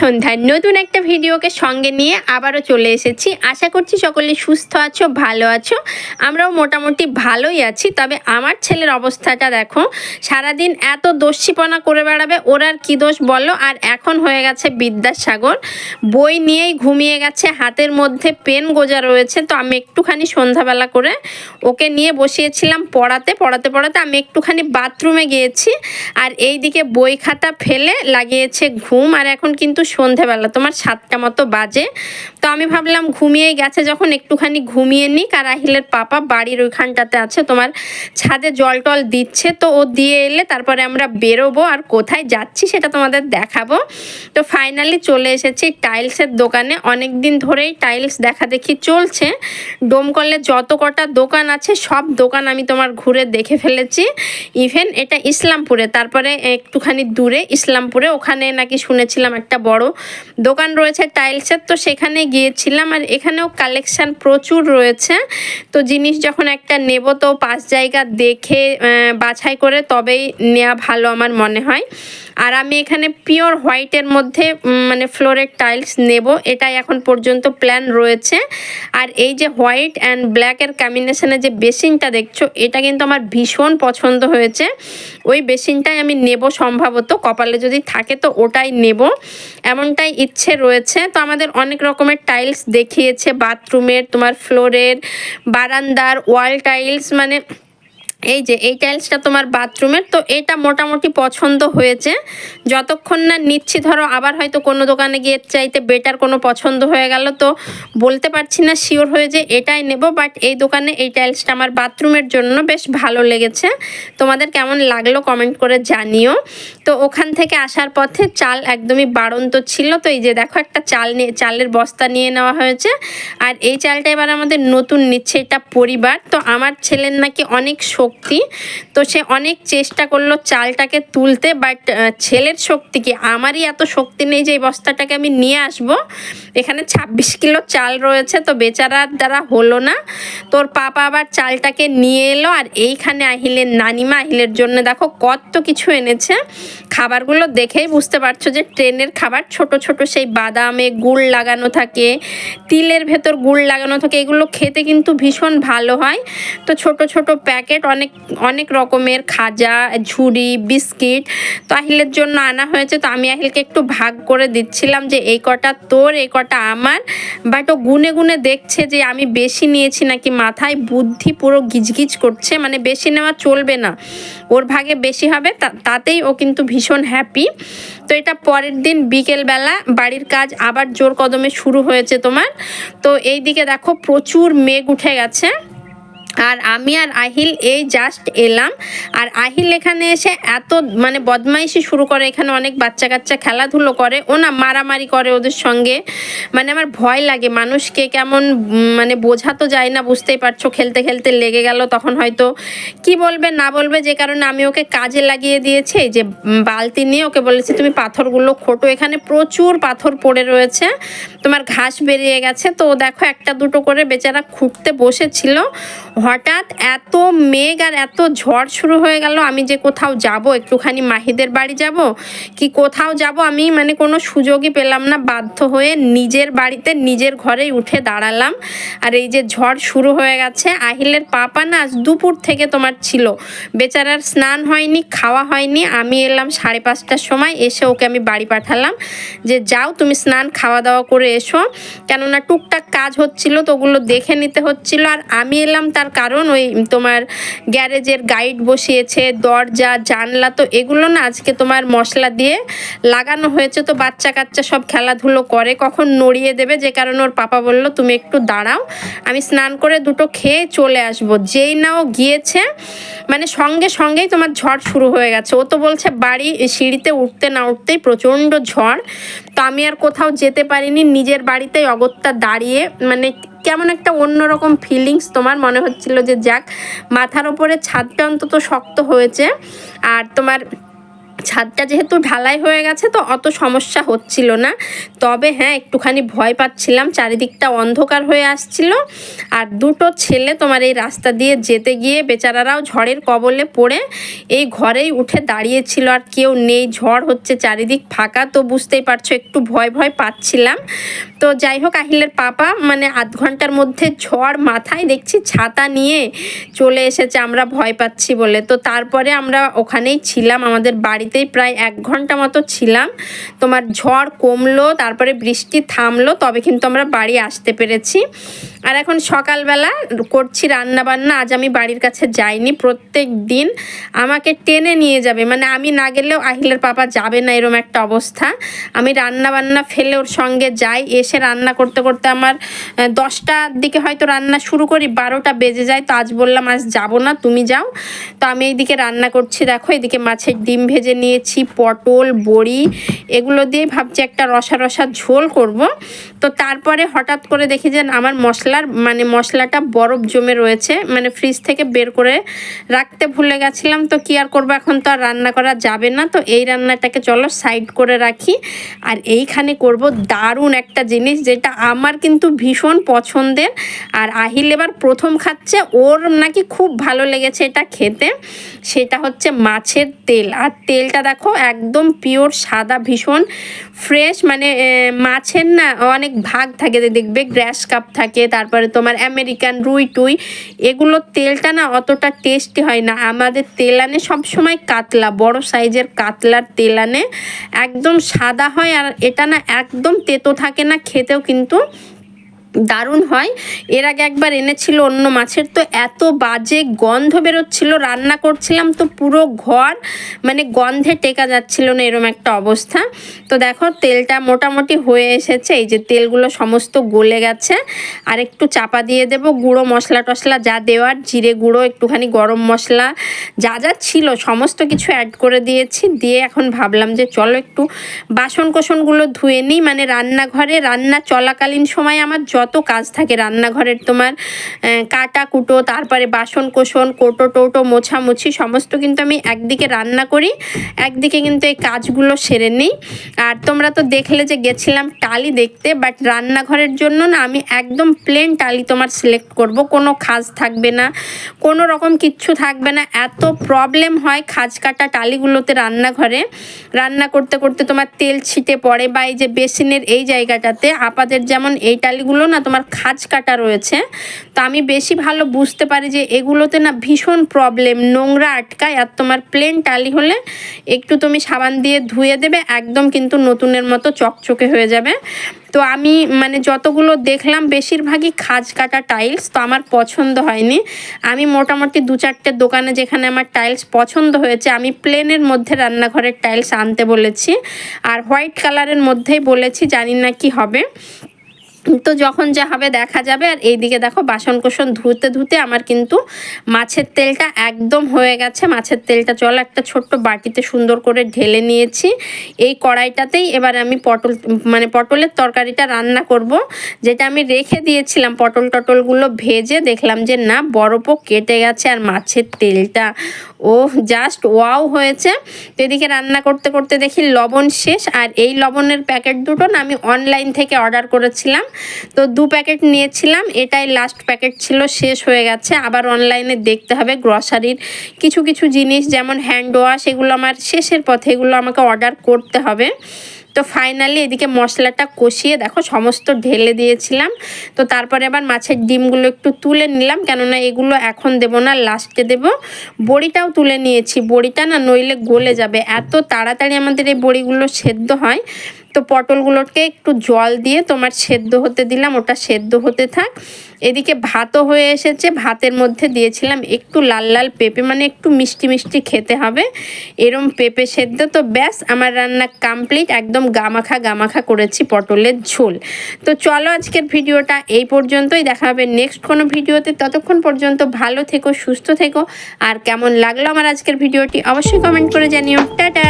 সন্ধ্যায় নতুন একটা ভিডিওকে সঙ্গে নিয়ে আবারও চলে এসেছি। আশা করছি সকলে সুস্থ আছো, ভালো আছো। আমরাও মোটামুটি ভালোই আছি। তবে আমার ছেলের অবস্থাটা দেখো, সারাদিন এত দস্যিপনা করে বেড়াবে, ওর আর কী দোষ বলো? আর এখন হয়ে গেছে বিদ্যাসাগর। বই নিয়েই ঘুমিয়ে গেছে, হাতের মধ্যে পেন গোজা রয়েছে। তো আমি একটুখানি সন্ধ্যাবেলা করে ওকে নিয়ে বসিয়েছিলাম পড়াতে। পড়াতে পড়াতে আমি একটুখানি বাথরুমে গিয়েছি। আর এই দিকে বই খাতা ফেলে লাগিয়েছে ঘুম। আর এখন কিন্তু সন্ধেবেলা, তোমার সাতটা মতো বাজে। তো আমি ভাবলাম ঘুমিয়ে গেছে যখন একটুখানি ঘুমিয়ে নিক আর আহিলের পাপা বাড়ির ওইখানটাতে আছে, তোমার ছাদে জল টল দিচ্ছে, তো ও দিয়ে এলে তারপরে আমরা বেরোবো আর কোথায় যাচ্ছি সেটা তোমাদের দেখাবো। তো ফাইনালি চলে এসেছি টাইলসের দোকানে। অনেক দিন ধরেই টাইলস দেখা দেখি চলছে। ডোমকলে যত কটা দোকান আছে, সব দোকান আমি তোমার ঘুরে দেখে ফেলেছি। ইভেন এটা ইসলামপুরে, তারপরে একটুখানি দূরে ইসলামপুরে, ওখানে নাকি শুনেছিলাম একটা বড় দোকান রয়েছে টাইলসের, তো সেখানে গিয়েছিলাম আর এখানেও কালেকশান প্রচুর রয়েছে। তো জিনিস যখন একটা নেব তো পাঁচ জায়গা দেখে বাছাই করে তবেই নেওয়া ভালো আমার মনে হয়। আর আমি এখানে পিওর হোয়াইটের মধ্যে মানে ফ্লোরের টাইলস নেব। এটাই এখন পর্যন্ত প্ল্যান রয়েছে। আর এই যে হোয়াইট অ্যান্ড ব্ল্যাকের কম্বিনেশনে যে বেসিনটা দেখছ, এটা কিন্তু আমার ভীষণ পছন্দ হয়েছে। ওই বেসিনটাই আমি নেব সম্ভবত। কপালে যদি থাকে তো ওটাই নেব। এমনটাই ইচ্ছে রয়েছে। তো আমাদের অনেক রকমের টাইলস দেখিয়েছে। বাথরুমের, তোমার ফ্লোরের, বারান্দার, ওয়াল টাইলস মানে এই যে, এই টাইলসটা তোমার বাথরুমের, তো এটা মোটামুটি পছন্দ হয়েছে। যতক্ষণ না নিচ্ছি, ধরো আবার হয়তো কোনো দোকানে গিয়ে চাইতে বেটার কোনো পছন্দ হয়ে গেল, তো বলতে পারছি না শিওর হয়ে যে এটাই নেব বাট এই দোকানে এই টাইলসটা আমার বাথরুমের জন্য বেশ ভালো লেগেছে। তোমাদের কেমন লাগল কমেন্ট করে জানিও। তো ওখান থেকে আসার পথে চাল একদমই বাড়ন্ত ছিল, তো এই যে দেখো একটা চাল নিয়ে, চালের বস্তা নিয়ে নেওয়া হয়েছে। আর এই চালটা এবার আমাদের নতুন নিচ্ছে, এটা পরিবার। তো আমার ছেলের নাকি অনেক শক্তি। তো সে অনেক চেষ্টা করল চালটাকে তুলতে বাট ছেলের শক্তি কি? আমারই এত শক্তি নেই যে এই বস্তাটাকে আমি নিয়ে আসব। এখানে ছাব্বিশ কিলো চাল রয়েছে, তো বেচারার দ্বারা হলো না। তোর পাপা আবার চালটাকে নিয়ে এলো, আর এইখানে আহিলের নানিমা, আহিলের জন্য দেখো কত কিছু এনেছে। খাবারগুলো দেখেই বুঝতে পারছ যে ট্রেনের খাবার ছোট ছোট সেই বাদামে গুড় লাগানো থাকে, তিলের ভেতর গুড় লাগানো থাকে, এগুলো খেতে কিন্তু ভীষণ ভালো হয়। তো ছোট ছোট প্যাকেট অনেক অনেক অনেক রকমের খাজা, ঝুড়ি, বিস্কিট। তো আহিলের জন্য আনা হয়েছে, তো আমি আহিলকে একটু ভাগ করে দিচ্ছিলাম যে এই কটা তোর, এই কটা আমার। বাট ও গুনে গুনে দেখছে যে আমি বেশি নিয়েছি নাকি মাথায়, বুদ্ধি পুরো গিজগিজ করছে মানে বেশি নেওয়া চলবে না। ওর ভাগে বেশি হবে তাতেই ও কিন্তু ভীষণ হ্যাপি তো এটা পরের দিন বিকেলবেলা বাড়ির কাজ আবার জোর কদমে শুরু হয়েছে তোমার। তো এই দিকে দেখো প্রচুর মেঘ উঠে গেছে। আর আমি আর আহিল এই জাস্ট এলাম। আর আহিল এখানে এসে এত মানে বদমাইশি শুরু করে, এখানে অনেক বাচ্চা কাচ্চা খেলাধুলো করে। ও না মারামারি করে ওদের সঙ্গে। মানে আমার ভয় লাগে, মানুষকে কেমন মানে বোঝা তো যায় না, বুঝতেই পারছ, খেলতে খেলতে লেগে গেল, তখন হয়তো কি বলবে, না বলবে, যে কারণে আমি ওকে কাজে লাগিয়ে দিয়েছি, যে বালতি নিয়ে ওকে বলেছি, তুমি পাথরগুলো খোটো। এখানে প্রচুর পাথর পড়ে রয়েছে, তোমার ঘাস বেরিয়ে গেছে। তো দেখো একটা দুটো করে বেচারা খুঁটতে বসেছিল। হঠাৎ এত মেঘ আর এত ঝড় শুরু হয়ে গেল, আমি যে কোথাও যাব, একটুখানি মাহিদের বাড়ি যাব? কি কোথাও যাব? আমি মানে কোনো সুযোগই পেলাম না, বাধ্য হয়ে নিজের বাড়িতে নিজের ঘরেই উঠে দাঁড়ালাম। আর এই যে ঝড় শুরু হয়ে গেছে, আহিলের পাপা না আজ দুপুর থেকে তোমার ছিল। বেচারার স্নান হয়নি, খাওয়া হয়নি, আমি এলাম সাড়ে পাঁচটার সময়, এসে ওকে আমি বাড়ি পাঠালাম। যে যাও, তুমি স্নান, খাওয়া দাওয়া করে এসো। কেননা টুকটাক কাজ হচ্ছিল, তো ওগুলো দেখে নিতে হচ্ছিল। আর আমি এলাম তার কারণ ওই তোমার গ্যারেজের গাইড বসিয়েছে, দরজা, জানলা, তো এগুলো না আজকে তোমার মশলা দিয়ে লাগানো হয়েছে। তো বাচ্চা কাচ্চা সব খেলাধুলো করে, কখন নড়িয়ে দেবে, যে কারণে ওর পাপা বলল, তুমি একটু দাঁড়াও, আমি স্নান করে দুটো খেয়ে চলে আসব। যেই নাও গিয়েছে মানে সঙ্গে সঙ্গেই তোমার ঝড় শুরু হয়ে গেছে। ও তো বলছে, বাড়ি সিঁড়িতে উঠতে না উঠতেই প্রচণ্ড ঝড়। তো আমি আর কোথাও যেতে পারিনি, নিজের বাড়িতেই অগত্যা দাঁড়িয়ে মানে কেমন একটা অন্যরকম ফিলিংস তোমার মনে হচ্ছিল যে যাক, মাথার ওপরে ছাদটা অন্তত শক্ত হয়েছে। আর তোমার ছাদটা যেহেতু ঢালাই হয়ে গেছে, তো অত সমস্যা হচ্ছিল না। তবে হ্যাঁ একটুখানি ভয় পাচ্ছিলাম, চারিদিকটা অন্ধকার হয়ে আসছিল। আর দুটো ছেলে তোমার এই রাস্তা দিয়ে যেতে গিয়ে বেচারারাও ঝড়ের কবলে পড়ে এই ঘরেই উঠে দাঁড়িয়েছিল, আর কেউ নেই। ঝড় হচ্ছে চারিদিক ফাঁকা, তো বুঝতেই পারছ, একটু ভয় ভয় পাচ্ছিলাম। তো যাই হোক, আহিলের পাপা মানে আধ ঘণ্টার মধ্যে ঝড় মাথায় দেখছি ছাতা নিয়ে চলে এসেছে, আমরা ভয় পাচ্ছি বলে। তো তারপরে আমরা ওখানেই ছিলাম আমাদের বাড়িতেই প্রায় এক ঘণ্টা মতো ছিলাম। তোমার ঝড় কমলো, তারপরে বৃষ্টি থামলো, তবে কিন্তু আমরা বাড়ি আসতে পেরেছি। আর এখন সকালবেলা করছি রান্না বান্না আজ আমি বাড়ির কাছে যাইনি, প্রত্যেক দিন আমাকে টেনে নিয়ে যাবে। মানে আমি না গেলেও আহিলের পাপা যাবে না, এরম একটা অবস্থা। আমি রান্না বান্না ফেলে ওর সঙ্গে যাই, এসে রান্না করতে করতে আমার দশটার দিকে হয়তো রান্না শুরু করি, বারোটা বেজে যায়, তো আজ বললাম আজ যাব না, তুমি যাও। তো আমি এইদিকে রান্না করছি, দেখো, এদিকে মাছের ডিম ভেজে নিয়েছি পটল, বড়ি, এগুলো দিয়ে ভাবছি একটা রসা রসা ঝোল করব। তো তারপরে হঠাৎ করে দেখি যে আমার মশলার মানে মশলাটা বরফ জমে রয়েছে মানে ফ্রিজ থেকে বের করে রাখতে ভুলে গেছিলাম। তো কি আর করব এখন তো আর রান্না করা যাবে না। তো এই রান্নাটাকে চলো সাইড করে রাখি। আর এইখানে করব দারুণ একটা জিনিস যেটা আমার কিন্তু ভীষণ পছন্দের। আর আহিল এবার প্রথম খাচ্ছে, ওর নাকি খুব ভালো লেগেছে এটা খেতে। সেটা হচ্ছে মাছের তেল। আর তেলটা দেখো একদম পিওর সাদা, ভীষণ ফ্রেশ মানে মাছের না অনেক ভাগ থাকে দেখবে গ্র্যাস কাপ থাকে, তারপরে তোমার আমেরিকান রুই টুই এগুলোর তেলটা না অতটা টেস্টি হয় না। আমাদের তেল আনে সবসময় কাতলা, বড় সাইজের কাতলার তেল আনে একদম সাদা হয়, আর এটা না একদম তেতো থাকে না, খেতেও কিন্তু দারুণ হয়। এর আগে একবার এনেছিল অন্য মাছের। তো এত বাজে গন্ধ বেরোচ্ছিল, রান্না করছিলাম তো পুরো ঘর মানে গন্ধে টেকা যাচ্ছিল না, এরম একটা অবস্থা। তো দেখো তেলটা মোটামুটি হয়ে এসেছে, এই যে তেলগুলো সমস্ত গলে গেছে। আর একটু চাপা দিয়ে দেব, গুঁড়ো মশলা টশলা যা দেওয়ার, জিরে গুঁড়ো, একটুখানি গরম মশলা, যা যা ছিল সমস্ত কিছু অ্যাড করে দিয়েছি। দিয়ে এখন ভাবলাম যে চলো একটু বাসন কোসনগুলো ধুয়ে নিই। মানে রান্নাঘরে রান্না চলাকালীন সময় আমার যত কাজ থাকে রান্নাঘরের তোমার কাটা কুটো, তারপরে বাসন কোসন, কোটো টোটো, মোছামুছি, সমস্ত কিন্তু আমি একদিকে রান্না করি, একদিকে কিন্তু এই কাজগুলো সেরে নিই। আর তোমরা তো দেখলে যে গেছিলাম টালি দেখতে বাট রান্নাঘরের জন্য না আমি একদম প্লেন টালি তোমার সিলেক্ট করব। কোনো খাজ থাকবে না, কোনো রকম কিচ্ছু থাকবে না। এত প্রবলেম হয় খাজ কাটা টালিগুলোতে রান্নাঘরে। রান্না করতে করতে তোমার তেল ছিটে পড়ে বা এই যে বেসিনের এই জায়গাটাতে, আপাদের যেমন এই টালিগুলো না তোমার খাজ কাটা রয়েছে। তো আমি বেশি ভালো বুঝতে পারি যে এগুলোতে না ভীষণ প্রবলেম নোংরা আটকায় আর তোমার প্লেন টালি হলে একটু তুমি সাবান দিয়ে ধুয়ে দেবে, একদম কিন্তু নতুনের মতো চকচকে হয়ে যাবে। তো আমি মানে যতগুলো দেখলাম বেশিরভাগই খাজ কাটা টাইলস তো আমার পছন্দ হয়নি। আমি মোটামুটি দু চারটে দোকানে যেখানে আমার টাইলস পছন্দ হয়েছে, আমি প্লেনের মধ্যে রান্নাঘরের টাইলস আনতে বলেছি। আর হোয়াইট কালারের মধ্যেই বলেছি, জানি না কি হবে। তো যখন যা হবে দেখা যাবে, আর এইদিকে দেখো বাসন কোসন ধুতে ধুতে আমার কিন্তু মাছের তেলটা একদম হয়ে গেছে। মাছের তেলটা চলো একটা ছোট্ট বাটিতে সুন্দর করে ঢেলে নিয়েছি। এই কড়াইটাতেই এবার আমি পটল মানে পটলের তরকারিটা রান্না করব। যেটা আমি রেখে দিয়েছিলাম পটল টটলগুলো ভেজে, দেখলাম যে না, বরফও কেটে গেছে আর মাছের তেলটা। ও জাস্ট ওয়াও হয়েছে। তো এদিকে রান্না করতে করতে দেখি লবণ শেষ। আর এই লবণের প্যাকেট দুটো না আমি অনলাইন থেকে অর্ডার করেছিলাম। তো দু প্যাকেট নিয়েছিলাম, এটাই লাস্ট প্যাকেট ছিল, শেষ হয়ে গেছে। আবার অনলাইনে দেখতে হবে গ্রসারির কিছু কিছু জিনিস যেমন হ্যান্ড ওয়াশ এগুলো আমার শেষের পথে, এগুলো আমাকে অর্ডার করতে হবে। তো ফাইনালি এদিকে মশলাটা কষিয়ে দেখো, সমস্ত ঢেলে দিয়েছিলাম। তো তারপরে আবার মাছের ডিমগুলো একটু তুলে নিলাম, কেননা এগুলো এখন দেব না লাস্টে দেব। বড়িটাও তুলে নিয়েছি। বড়িটা না নইলে গলে যাবে। এত তাড়াতাড়ি আমাদের এই বড়িগুলো সেদ্ধ হয়। তো পটলগুলোকে একটু জল দিয়ে তোমার সেদ্ধ হতে দিলাম, ওটা সেদ্ধ হতে থাক। এদিকে ভাতও হয়ে এসেছে, ভাতের মধ্যে দিয়েছিলাম একটু লাল লাল পেঁপে মানে একটু মিষ্টি মিষ্টি খেতে হবে। এরম পেঁপে সেদ্ধ, তো ব্যাস, আমার রান্না কমপ্লিট একদম গামাখা গামাখা করেছি পটলের ঝোল। তো চলো আজকের ভিডিওটা এই পর্যন্তই, দেখা হবে নেক্সট কোনো ভিডিওতে, ততক্ষণ পর্যন্ত ভালো থেকো, সুস্থ থেকো, আর কেমন লাগল আমার আজকের ভিডিওটি অবশ্যই কমেন্ট করে জানিও। টাটা!